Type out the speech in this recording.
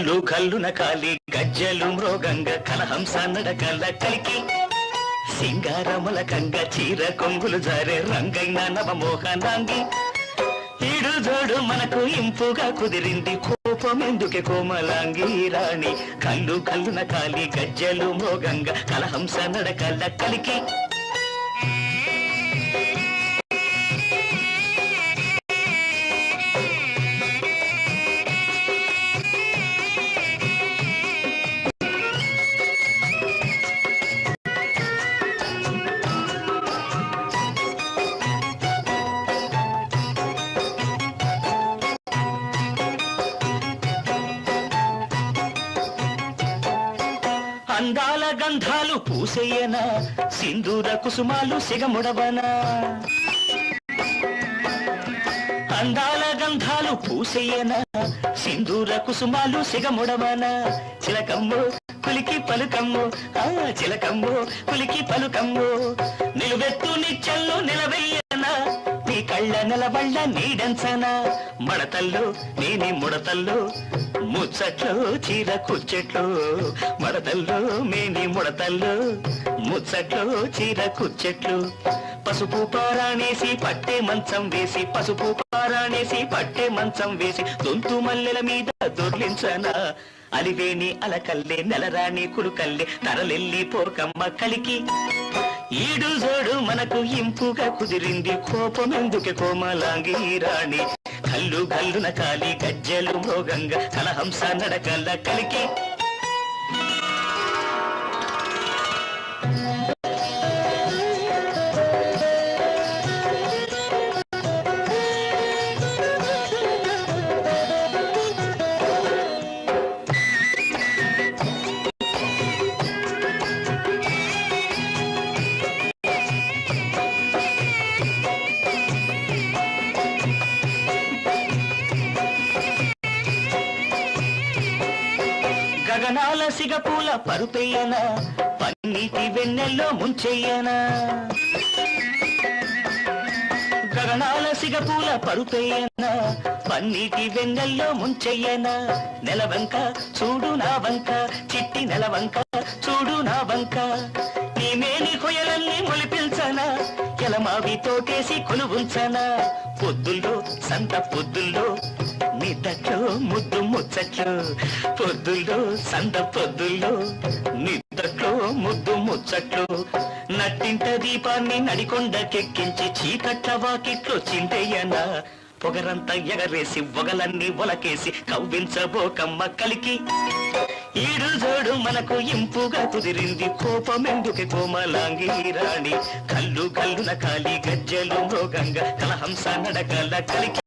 కల్లున కాలి గజ్జలు మృగంగ కలహంస నడకల కలికి. సింగారముల కంగ చీర కొంగులు జారే రంగైన నవమోహనాంగి ఈడు జోడు మనకు ఇంపుగా కుదిరింది కోపం ఎందుకే కోమలాంగి రాణి. కళ్ళు కల్లున కాలి గజ్జలు మోగంగ కలహంస నడకల కలికి. అందాల గంధాలు పూసేయనా? సింధూర కుసుమాలు సిగముడవనా? అందాల గంధాలు పూసేయనా? సింధూర కుసుమాలు సిగముడవనా? చిలకమ్ము కులికి పలుకమ్ము ఆ చిలకమ్ము కులికి పలుకమ్ము. నిలువెత్తు నిచ్చల్లో నిలవెయ్యనా నీ కళ్ళ నిలబళ్ళ నీడంచనా మడతల్లో నేని ముడతల్లో ముచ్చట్లో చీర కుచ్చెట్లో. మడతల్లో మేని ముడతల్లో ముచ్చట్లో చీర కుచ్చెట్లు పసుపు పారాణేసి పట్టే మంచం వేసి పసుపు పారాణేసి పట్టే మంచం వేసి దొంతు మల్లెల మీద దొర్లించనా. అలివేని అలకల్లే నెలరాణి కులుకల్లే తరలెల్లి పోకమ్మ కలికి. ఈడు జోడు మనకు ఇంపుగా కుదిరింది కోపం ఎందుకే కోమలాంగి రాణి. కల్లు కల్లున కాలి గజ్జలు భోగంగా కలహంస నడకల్ల కలికి. కణాల సిగపూల పరుపెయ్యన? పన్నీటి వెన్నెల్లో ముంచెయ్యనా? గగనాల సిగపూల పరుపెయ్యనా? పన్నీటి వెన్నెల్లో ముంచెయ్యనా? నెలవంక చూడు నా వంక చిట్టి నెలవంక చూడు నా వంక. నీ మేని కొయలన్నీ మొలిపించనా? ఎలమావి తోటేసి కొలువుంచనా? పొద్దుల్లో సంత పొద్దుల్లో నిదట్లో ముద్దు ముచ్చట్లు పొద్దుల్లో సంద పొద్దుల్లో నిదట్లో ముద్దు ముచ్చట్లు. నట్టింట దీపాన్ని నడికొండకెక్కించి చీకట్ల వాకిట్లో చింతయ్యనా పొగరంతా ఎగరేసి ఒగలన్నీ ఒలకేసి కవ్వించబోకమ్మ కలికి. ఈడు జోడు మనకు ఇంపుగా కుదిరింది కోపమెందుకే కోమలాంగి రాణి. కల్లు కల్లున కాలి గజ్జలు మృగంగా కలహంస నడకల కలికి.